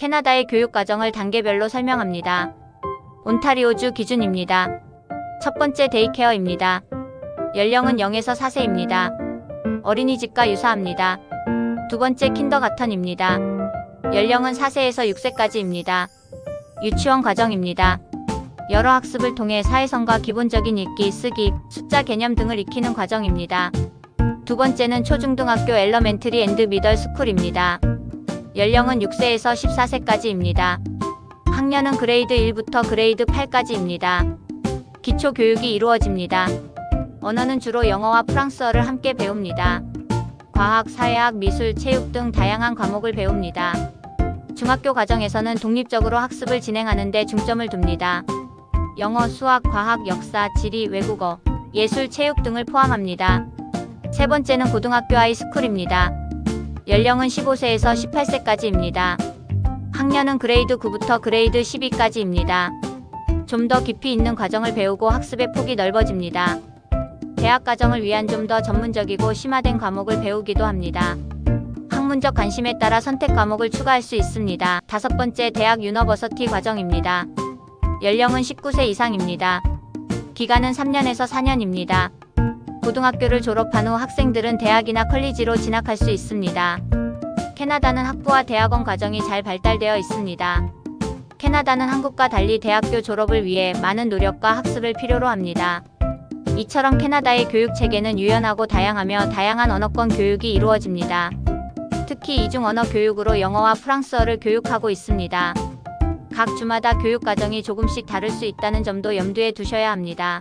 캐나다의 교육 과정을 단계별로 설명합니다. 온타리오주 기준입니다. 첫 번째 데이케어입니다. 연령은 0에서 4세입니다. 어린이집과 유사합니다. 두 번째 킨더가턴입니다. 연령은 4세에서 6세까지입니다. 유치원 과정입니다. 여러 학습을 통해 사회성과 기본적인 읽기, 쓰기, 숫자 개념 등을 익히는 과정입니다. 두 번째는 초중등학교 엘러멘트리 앤드 미덜 스쿨입니다. 연령은 6세에서 14세까지입니다. 학년은 그레이드 1부터 그레이드 8까지입니다. 기초 교육이 이루어집니다. 언어는 주로 영어와 프랑스어를 함께 배웁니다. 과학, 사회학, 미술, 체육 등 다양한 과목을 배웁니다. 중학교 과정에서는 독립적으로 학습을 진행하는 데 중점을 둡니다. 영어, 수학, 과학, 역사, 지리, 외국어, 예술, 체육 등을 포함합니다. 세 번째는 고등학교 하이스쿨입니다. 연령은 15세에서 18세까지입니다. 학년은 그레이드 9부터 그레이드 12까지입니다. 좀 더 깊이 있는 과정을 배우고 학습의 폭이 넓어집니다. 대학 과정을 위한 좀 더 전문적이고 심화된 과목을 배우기도 합니다. 학문적 관심에 따라 선택 과목을 추가할 수 있습니다. 다섯 번째 대학 유너버서티 과정입니다. 연령은 19세 이상입니다. 기간은 3년에서 4년입니다. 고등학교를 졸업한 후 학생들은 대학이나 컬리지로 진학할 수 있습니다. 캐나다는 학부와 대학원 과정이 잘 발달되어 있습니다. 캐나다는 한국과 달리 대학교 졸업을 위해 많은 노력과 학습을 필요로 합니다. 이처럼 캐나다의 교육 체계는 유연하고 다양하며 다양한 언어권 교육이 이루어집니다. 특히 이중 언어 교육으로 영어와 프랑스어를 교육하고 있습니다. 각 주마다 교육 과정이 조금씩 다를 수 있다는 점도 염두에 두셔야 합니다.